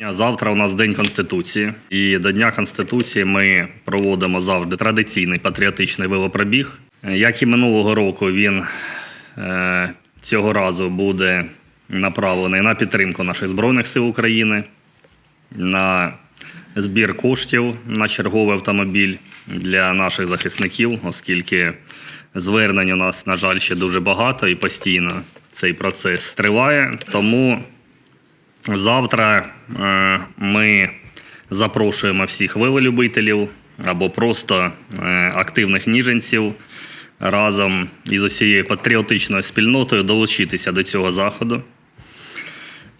Завтра у нас День Конституції, і до Дня Конституції ми проводимо завжди традиційний патріотичний велопробіг. Як і минулого року, він е, цього разу буде направлений на підтримку наших Збройних сил України, на збір коштів на черговий автомобіль для наших захисників, оскільки звернень у нас, на жаль, ще дуже багато і постійно цей процес триває. Тому Завтра е, ми запрошуємо всіх велолюбителів або просто е, активних ніженців разом із усією патріотичною спільнотою долучитися до цього заходу.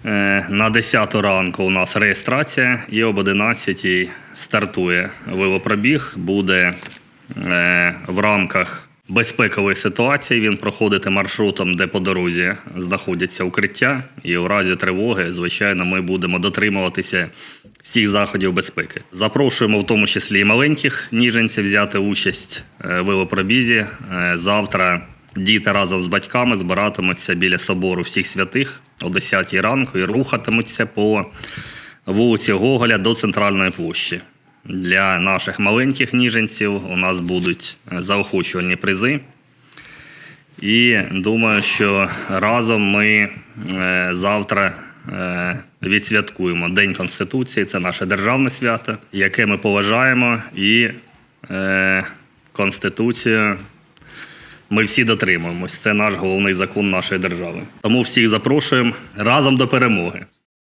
Е, На 10 ранку у нас реєстрація і об 11 стартує велопробіг. Буде в рамках безпекової ситуації. Він проходити маршрутом, де по дорозі знаходяться укриття. І у разі тривоги, звичайно, ми будемо дотримуватися всіх заходів безпеки. Запрошуємо в тому числі і маленьких ніженців взяти участь е, в велопробізі. Е, Завтра діти разом з батьками збиратимуться біля собору всіх святих о 10 ранку і рухатимуться по вулиці Гоголя до центральної площі. Для наших маленьких ніженців у нас будуть е, заохочувальні призи. І думаю, що разом ми е, завтра е, відсвяткуємо День Конституції. Це наше державне свято, яке ми поважаємо, і Конституцію ми всі дотримуємось. Це наш головний закон нашої держави. Тому всіх запрошуємо разом до перемоги.